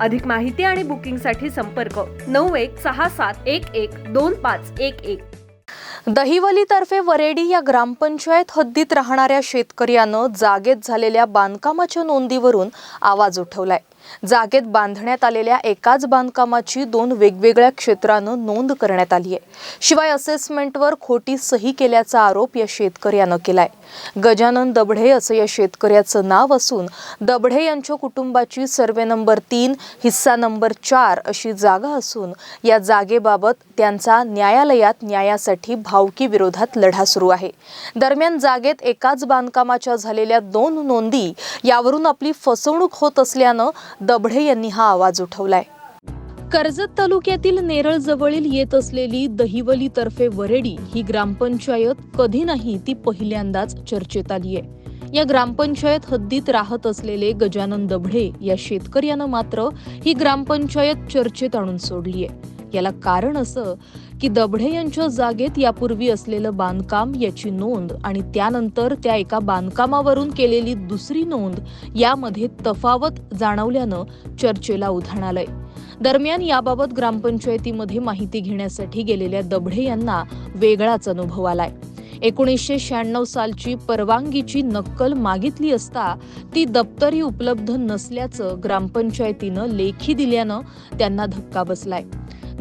अधिक माहिती आणि बुकिंगसाठी संपर्क नऊ एक सहा सात एक एक दोन पाच एक एक. दहिवलीतर्फे वरेडी या ग्रामपंचायत हद्दीत राहणाऱ्या शेतकऱ्यानं जागेत झालेल्या बांधकामाच्या नोंदीवरून आवाज उठवलाय. जागेत बांधण्यात आलेल्या एकाच बांधकामाची दोन वेगवेगळ्या क्षेत्रानं नोंद करण्यात आली आहे. शिवाय असेसमेंटवर खोटी सही केल्याचा आरोप या शेतकऱ्यानं केलाय. गजानन दबढे असं या शेतकऱ्याचं नाव असून दबढे यांच्या कुटुंबाची सर्वे नंबर तीन हिस्सा नंबर चार अशी जागा असून या जागेबाबत त्यांचा न्यायालयात न्यायासाठी भावकी विरोधात लढा सुरू आहे. दरम्यान जागेत एकाच बांधकामाच्या झालेल्या दोन नोंदी यावरून आपली फसवणूक होत असल्यानं दबढे यांनी हा आवाज उठवलाय. कर्जत तालुक्यातील नेरळ जवळील येत असलेली दहिवली तर्फे वरेडी ही ग्रामपंचायत कधी नाही ती पहिल्यांदाच चर्चेत आली आहे. या ग्रामपंचायत हद्दीत राहत असलेले गजानन दबढे या शेतकऱ्यानं मात्र ही ग्रामपंचायत चर्चेत आणून सोडली आहे. याला कारण असं की दबढे यांच्या जागेत यापूर्वी असलेलं बांधकाम याची नोंद आणि त्यानंतर त्या एका बांधकामावरून केलेली दुसरी नोंद यामध्ये तफावत जाणवल्यानं चर्चेला उधाण आलंय. दरम्यान याबाबत ग्रामपंचायतीमध्ये माहिती घेण्यासाठी गेलेल्या दबढे यांना वेगळाच अनुभव आलाय. एकोणीसशे शहाण्णव सालची परवानगीची नक्कल मागितली असता ती दप्तरी उपलब्ध नसल्याचं ग्रामपंचायतीनं लेखी दिल्यानं त्यांना धक्का बसलाय.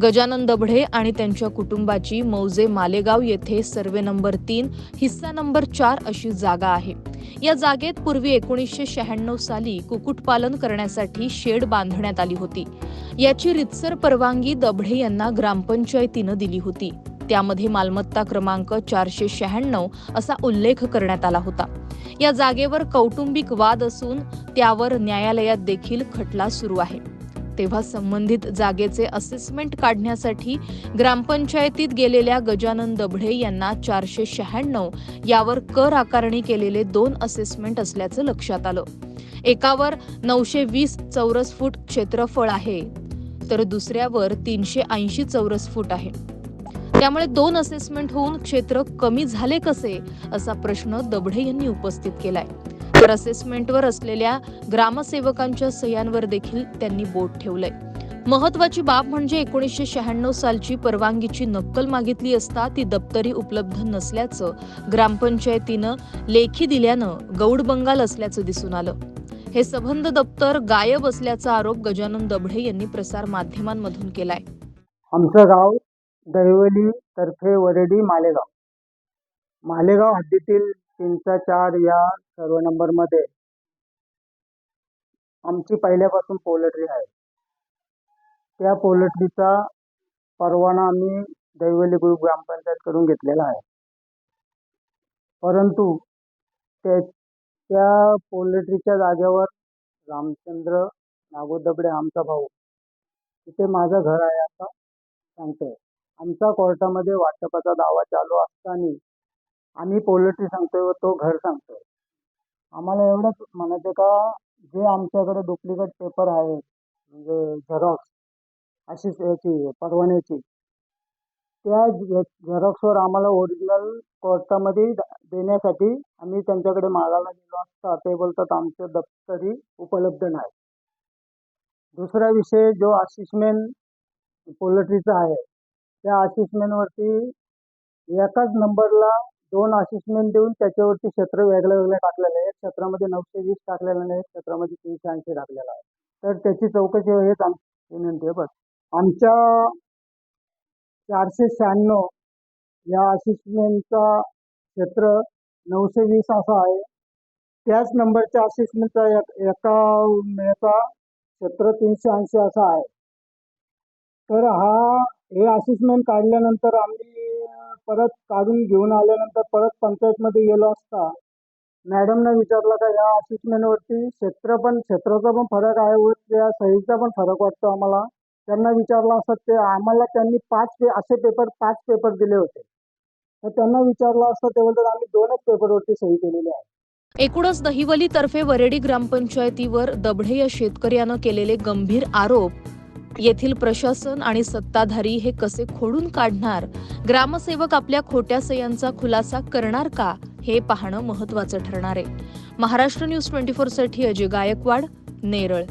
गजानन दबढे आणि त्यांच्या कुटुंबाची मौजे मालेगाव येथे सर्वे नंबर तीन हिस्सा नंबर चार अशी जागा आहे. या जागेत पूर्वी एकोणीसशे शहाण्णव साली कुक्कुटपालन करण्यासाठी शेड बांधण्यात आली होती. याची रितसर परवानगी दबढे यांना ग्रामपंचायतीनं दिली होती. त्यामध्ये मालमत्ता क्रमांक चारशे शहाण्णव असा उल्लेख करण्यात आला होता. या जागेवर कौटुंबिक वाद असून त्यावर न्यायालयात देखील खटला सुरू आहे. तेव्हा संबंधित जागेचे असेसमेंट काढण्यासाठी ग्रामपंचायतीत गेलेल्या गजानन दभडे यांना चारशे शहाण्णव यावर कर आकारणी केलेले दोन असेसमेंट असल्याचं लक्षात आलं. एकावर नऊशे वीस चौरस फूट क्षेत्रफळ आहे तर दुसऱ्यावर तीनशे ऐंशी चौरस फूट आहे. त्यामुळे दोन असेसमेंट होऊन क्षेत्र कमी झाले कसे असा प्रश्न दबडे यांनी उपस्थित केलाय. तर असेसमेंटवर असलेल्या ग्रामसेवकांच्या सह्यांवर देखील त्यांनी बोट ठेवलंय. महत्वाची बाब म्हणजे एकोणीसशे शहाण्णव सालची परवानगीची नक्कल मागितली असता ती दप्तरी उपलब्ध नसल्याचं ग्रामपंचायतीनं लेखी दिल्यानं गौड बंगाल असल्याचं दिसून आलं. हे सबंध दप्तर गायब असल्याचा आरोप गजानन दबढे यांनी प्रसार माध्यमांमधून केलाय. आमचं गाव दैवली तर्फे वरडी मालेगाव. मालेगाव हद्दीतील तीनचा चार या सर्व नंबरमध्ये आमची पहिल्यापासून पोल्ट्री आहे. त्या पोल्ट्रीचा परवाना आम्ही दैवली ग्रुप ग्रामपंचायतकडून घेतलेला आहे. परंतु त्या त्या पोल्ट्रीच्या जागेवर रामचंद्र नागोदबडे आमचा भाऊ तिथे माझं घर आहे असं सांगतोय. आमचा कोर्टामध्ये वाटपाचा दावा चालू असताना आम्ही पोल्ट्री सांगतोय व तो घर सांगतोय. आम्हाला एवढंच म्हणायचं का जे आमच्याकडे डुप्लिकेट पेपर आहेत म्हणजे झेरॉक्स अशी याची परवान्याची त्या झेरॉक्सवर आम्हाला ओरिजिनल कोर्टामध्ये द- देण्यासाठी आम्ही त्यांच्याकडे मागायला गेलो असता ते बोलतात आमचं दप्तरी उपलब्ध नाही. दुसरा विषय जो आशिषमेन पोल्ट्रीचा आहे त्या आशिषमेनवरती एकाच नंबरला दोन असेसमेंट देऊन त्याच्यावरती क्षेत्र वेगळं वेगळं टाकलेलं आहे. एक क्षेत्रामध्ये नऊशे वीस टाकलेलं नाही एक क्षेत्रामध्ये तीनशे ऐंशी टाकलेलं आहे. तर त्याची चौकशी हेच आमची विनंती आहे बस आमच्या चारशे शहाण्णव या असिस्टमेंटचा क्षेत्र नऊशे वीस असा आहे. त्याच नंबरच्या असिस्टमेंटचा एका याचा क्षेत्र तीनशे ऐंशी असा आहे. तर हा हे असिस्टमेंट काढल्यानंतर आम्ही परत काढून घेऊन आल्यानंतर परत पंचायतमध्ये गेलो असता मॅडमनं विचारलं का या असिस्टमेंटवरती क्षेत्र पण क्षेत्राचा पण फरक आहे व त्या सहीचा पण फरक वाटतो आम्हाला. त्यांना विचारलं असत ते आम्हाला त्यांनी पाच पे असे पेपर पाच पेपर दिले होते. तर त्यांना विचारलं असतं ते बोलतात आम्ही दोनच पेपरवरती सही केलेली आहे. एकूणच दहिवली तर्फे वरेडी ग्रामपंचायतीवर दबढे या शेतकऱ्यानं केलेले गंभीर आरोप येथील प्रशासन आणि सत्ताधारी हे कसे खोडून काढणार? ग्रामसेवक आपल्या खोट्या सह्यांचा खुलासा करणार का? हे पाहणं महत्वाचं ठरणार आहे. महाराष्ट्र न्यूज ट्वेंटी साठी अजय गायकवाड नेरळ.